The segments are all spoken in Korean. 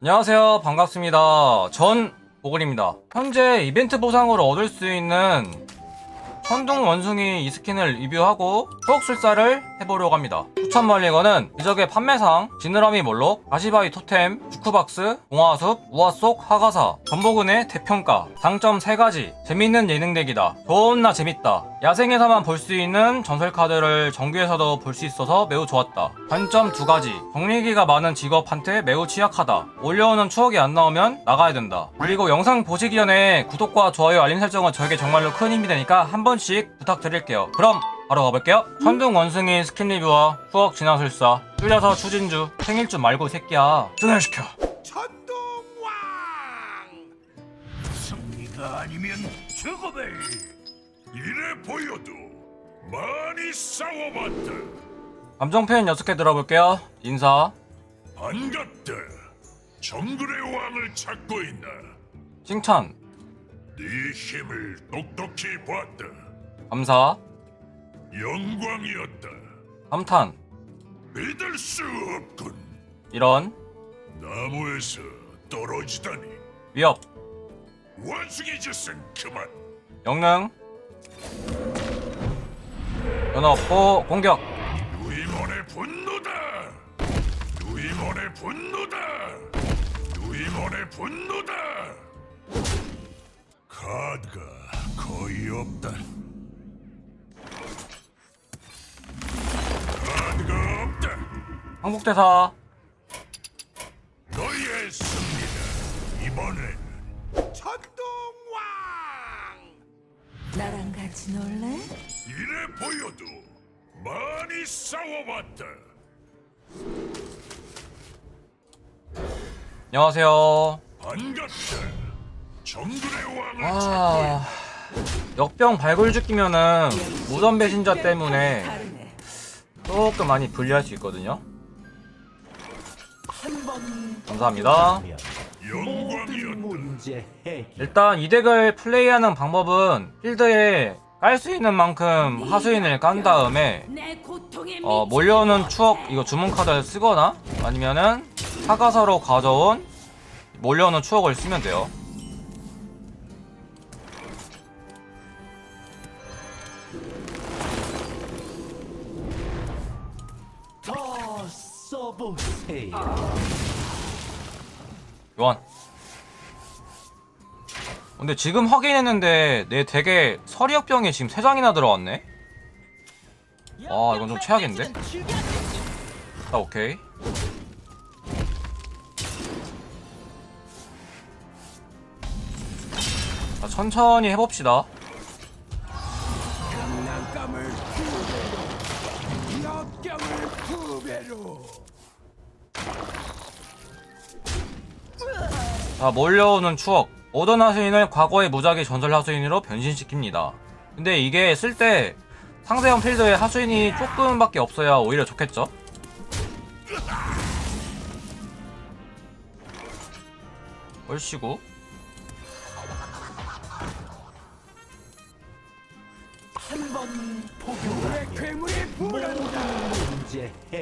안녕하세요. 반갑습니다. 전 보글입니다. 현재 이벤트 보상으로 얻을 수 있는 천둥 원숭이 이 스킨을 리뷰하고 추억술사를 해보려고 합니다. 추천 멀리건은 이적의 판매상, 지느러미 몰록, 가시바위 토템, 주쿠박스, 공화숲, 우화속, 하가사, 전보근의 대평가, 장점 3가지, 재밌는 예능덱이다. 좋나 재밌다. 야생에서만 볼 수 있는 전설 카드를 정규에서도 볼 수 있어서 매우 좋았다. 단점 2가지, 정리기가 많은 직업한테 매우 취약하다. 올려오는 추억이 안 나오면 나가야 된다. 그리고 영상 보시기 전에 구독과 좋아요, 알림 설정은 저에게 정말로 큰 힘이 되니까 한 번씩 부탁드릴게요. 그럼 바로 가볼게요. 천둥 원숭이 스킨 리뷰와 추억 진화술사, 뚫려서 추진주, 생일주 말고 이 새끼야. 전화시켜. 천둥왕! 승리가 아니면 죽음을 이래 보여도 많이 싸워봤다. 감정 표현 6개 들어볼게요. 인사, 반갑다. 정글의 왕을 찾고 있나? 칭찬, 네 힘을 똑똑히 봤다. 감사, 영광이었다. 감탄, 믿을 수 없군. 이런, 나무에서 떨어지다니. 위협, 원숭이 짓은 그만. 영능, 연어 없고 공격, 누이몬의 분노다! 누이몬의 분노다! 누이몬의 분노다! 카드가 거의 없다. 항복대사, 너희의 승리다. 이번엔 천둥왕! 나랑 같이 놀래? 이래 보여도 많이 싸워봤다. 안녕하세요. 반갑다. 정글의 왕을 아, 역병 발굴 죽기면은 무덤 배신자 때문에. 조금 많이 불리할 수 있거든요. 감사합니다. 영광이었다. 문제 해결. 일단 이 덱을 플레이하는 방법은 필드에 깔 수 있는 만큼 하수인을 깐 다음에 어, 몰려오는 추억 이거 주문 카드를 쓰거나 아니면은 사가서로 가져온 몰려오는 추억을 쓰면 돼요. 더 써보세요. 요한. 근데 지금 확인했는데 내 덱에 서리역병이 지금 3장이나 들어왔네? 아 이건 좀 최악인데? 아 오케이 자 천천히 해봅시다 자 몰려오는 추억 오던 하수인을 과거의 무작위 전설 하수인으로 변신시킵니다 근데 이게 쓸 때 상대형 필드에 하수인이 조금밖에 없어야 오히려 좋겠죠? 얼씨구.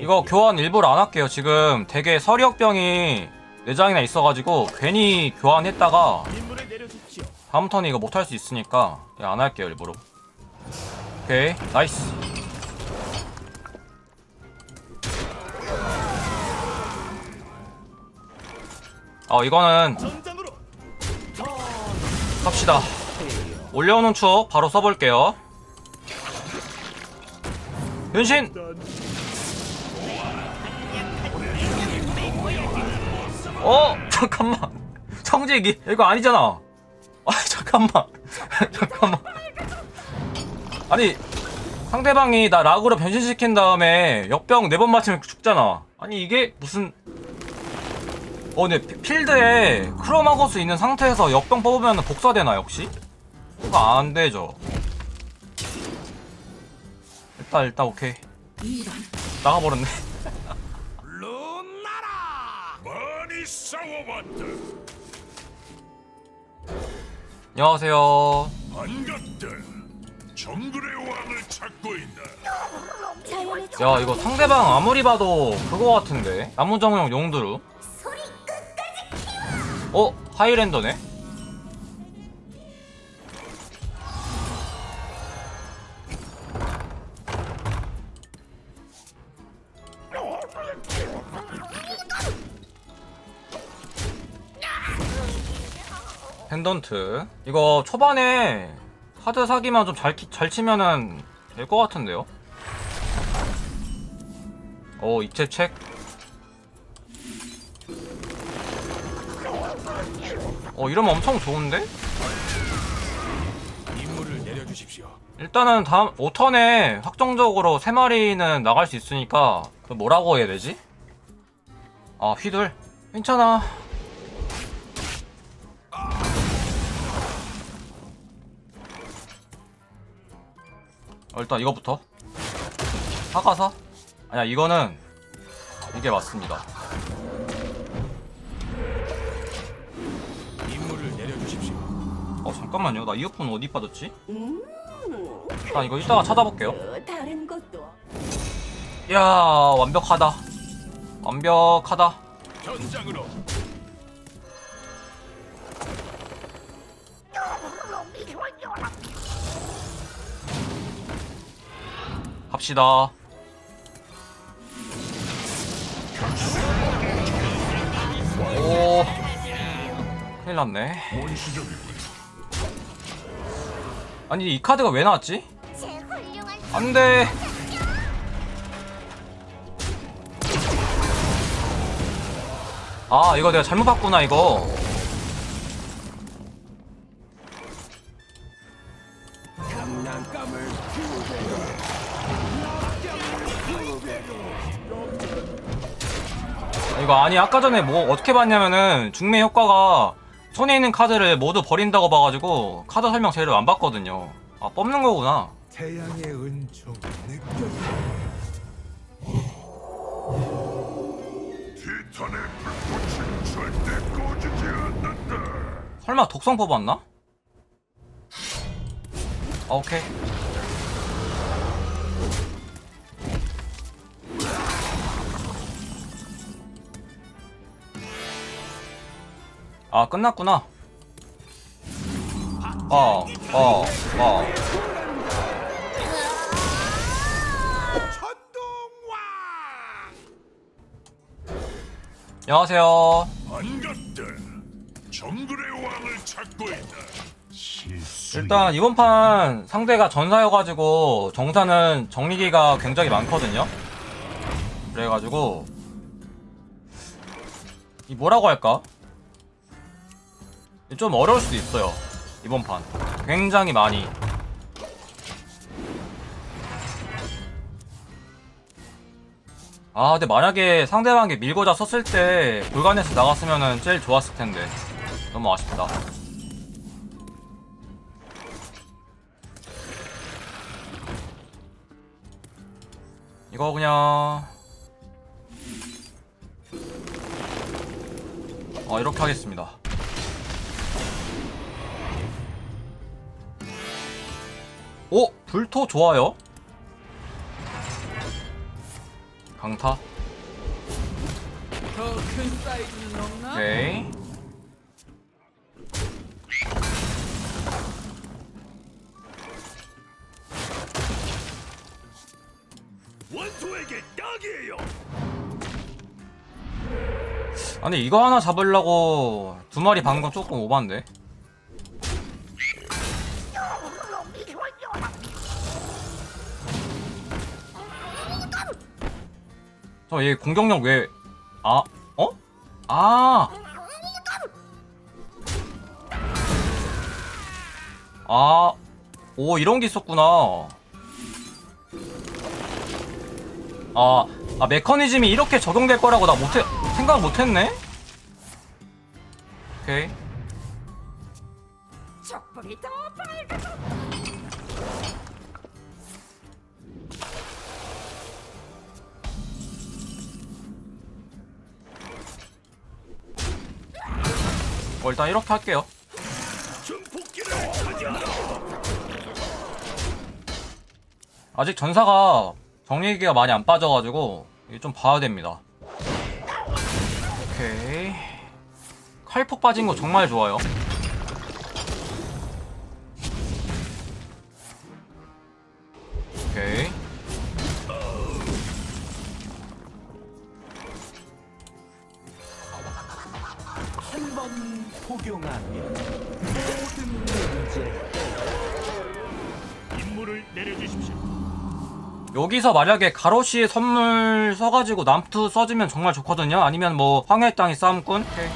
이거 교환 일부러 안 할게요 지금 되게 서리역병이 4장이나 있어가지고 괜히 교환했다가. 다음 턴에 이거 못할 수 있으니까 안 할게요 일부러. 오케이 나이스. 어 이거는 해요. 올려오는 추억 바로 써볼게요. 변신 어? 잠깐만. 청재기 이거 아니잖아. 아 잠깐만. 잠깐만. 아니 상대방이 나 락으로 변신시킨 다음에 역병 네 번 맞으면 죽잖아. 아니 이게 무슨 어 피- 필드에 크로마고스 있는 상태에서 역병 뽑으면 복사되나 역시? 그거 안 되죠. 일단 일단 오케이. 나가버렸네 안녕하세요 반갑다. 정글의 왕을 찾고? 자연의 야 이거 상대방 아무리 봐도 그거 같은데 나무정용 용두루 소리 끝까지 어? 하이랜더네? 펜던트 이거 초반에 카드 사기만 좀 잘 잘 치면은 될 것 같은데요? 오 입체 책 어 이러면 엄청 좋은데? 일단은 다음 5턴에 확정적으로 3마리는 나갈 수 있으니까 그 뭐라고 해야 되지? 아 휘둘 괜찮아 어, 일단 이거부터 사가사? 아니야 이거는 이게 맞습니다 임무를 내려주십시오. 어 잠깐만요 나 이어폰 어디 빠졌지? 아 이거 이따가 찾아볼게요 또 다른 것도 이야 완벽하다 완벽하다 전장으로 갑시다. 오 큰일 났네. 아니 이 카드가 왜 나왔지? 안돼. 아 이거 내가 잘못 봤구나 이거 이거 아니 아까 전에 뭐 어떻게 봤냐면은 중매 효과가 손에 있는 카드를 모두 버린다고 봐가지고 카드 설명 제대로 안 봤거든요 아 뽑는 거구나 태양의 은총 느껴. 티탄의 불꽃은 절대 꺼지지 않는다. 설마 독성 뽑았나? 아, 오케이. 아, 끝났구나. 어, 어, 어. 안녕하세요. 반갑다. 정글의 왕을 찾고 있다. 일단 이번 판 상대가 전사여가지고 정사는 정리기가 굉장히 많거든요. 그래가지고 이 뭐라고 할까? 좀 어려울 수도 있어요. 이번 판 굉장히 많이. 아 근데 만약에 상대방이 밀고자 썼을 때 골간에서 나갔으면은 제일 좋았을 텐데 너무 아쉽다. 이거 그냥 어 이렇게 하겠습니다. 오 불토 좋아요. 강타. 오케이. 원소에게 딱이에요. 아니 이거 하나 잡으려고 두 마리 방금 조금 오반데. 저 얘 공격력 왜? 아 어? 아. 아. 오 이런 게 있었구나. 아, 아 메커니즘이 이렇게 적용될 거라고 나 못해 생각 못했네. 오케이. 어, 일단 이렇게 할게요. 아직 전사가 정리기가 많이 안 빠져가지고 이게 좀 봐야 됩니다. 오케이. 칼폭 빠진 거 정말 좋아요. 내려주십시오. 여기서 만약에 가로시에 선물 써가지고 남투 써주면 정말 좋거든요. 아니면 뭐 황해의 땅이 싸움꾼. 오케이.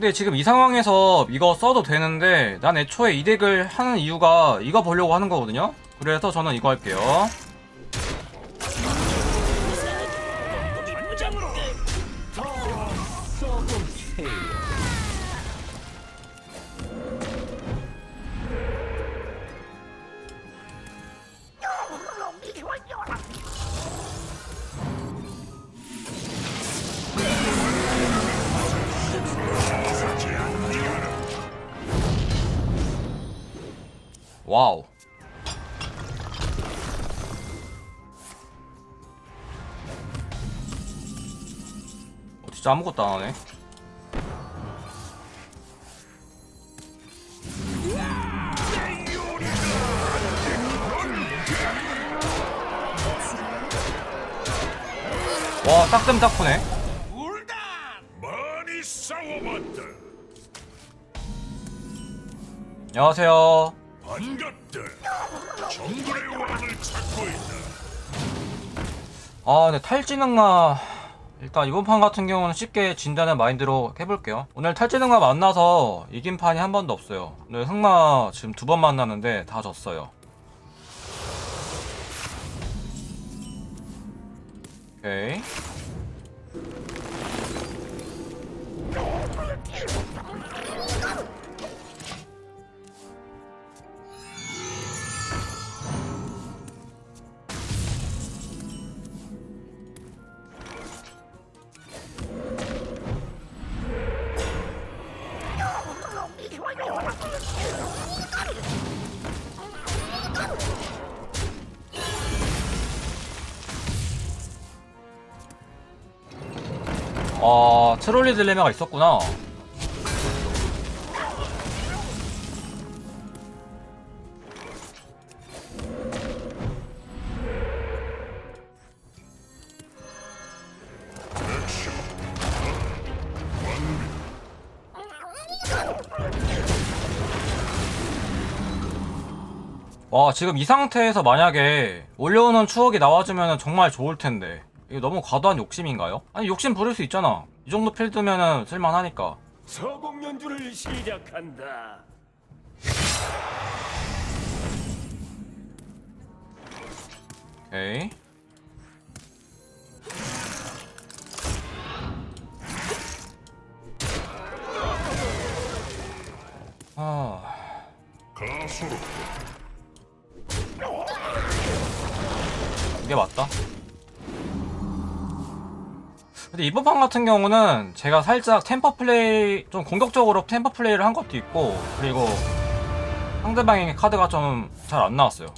근데 지금 이 상황에서 이거 써도 되는데 난 애초에 이 덱을 하는 이유가 이거 보려고 하는 거거든요. 그래서 저는 이거 할게요 와우. 어, 진짜 아무것도 안 하네. 와 많이 싸워봤다. 안녕하세요 반갑다. 정글의 왕을 찾고 있다. 아, 근데 탈진응마 일단 이번 판 같은 경우는 쉽게 진다는 마인드로 해볼게요. 오늘 탈진응마 만나서 이긴 판이 한 번도 없어요. 오늘 흑마 지금 두 번 만났는데 다 졌어요. 오케이. 아, 트롤리 딜레마가 있었구나. 와, 지금 이 상태에서 만약에 올려오는 추억이 나와주면 정말 좋을 텐데. 이거 너무 과도한 욕심인가요? 아니, 욕심 부릴 수 있잖아. 이 정도 필드면은 쓸만하니까. 서곡 연주를 시작한다. 오케이. 아, 가소로 이게 맞다. 근데 이번 판 같은 경우는 제가 살짝 템퍼 플레이, 좀 공격적으로 템퍼 플레이를 한 것도 있고, 그리고 상대방의 카드가 좀 잘 안 나왔어요.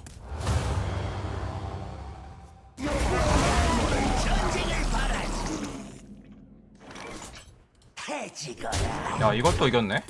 야, 이걸 또 이겼네?